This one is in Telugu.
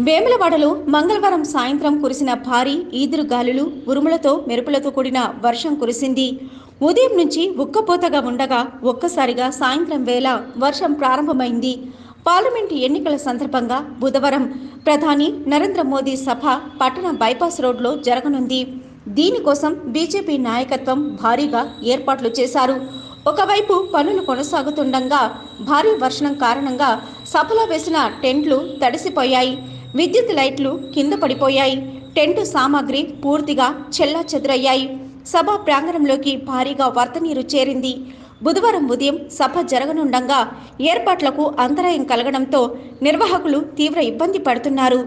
వేములవాడలో మంగళవారం సాయంత్రం కురిసిన భారీ ఈదురు గాలులు ఉరుములతో మెరుపులతో కూడిన వర్షం కురిసింది. ఉదయం నుంచి ఉక్కపోతగా ఉండగా ఒక్కసారిగా సాయంత్రం వేళ వర్షం ప్రారంభమైంది. పార్లమెంటు ఎన్నికల సందర్భంగా బుధవారం ప్రధాని నరేంద్ర మోదీ సభ పట్టణ బైపాస్ రోడ్లో జరగనుంది. దీనికోసం బీజేపీ నాయకత్వం భారీగా ఏర్పాట్లు చేశారు. ఒకవైపు పనులు కొనసాగుతుండగా భారీ వర్షం కారణంగా సభలో వేసిన టెంట్లు తడిసిపోయాయి. విద్యుత్ లైట్లు కింద పడిపోయాయి. టెంటు సామాగ్రి పూర్తిగా చెల్లా చెదరయ్యాయి. సభ ప్రాంగణంలోకి భారీగా వరద నీరు చేరింది. బుధవారం ఉదయం సభ జరగనుండగా ఏర్పాట్లకు అంతరాయం కలగడంతో నిర్వాహకులు తీవ్ర ఇబ్బంది పడుతున్నారు.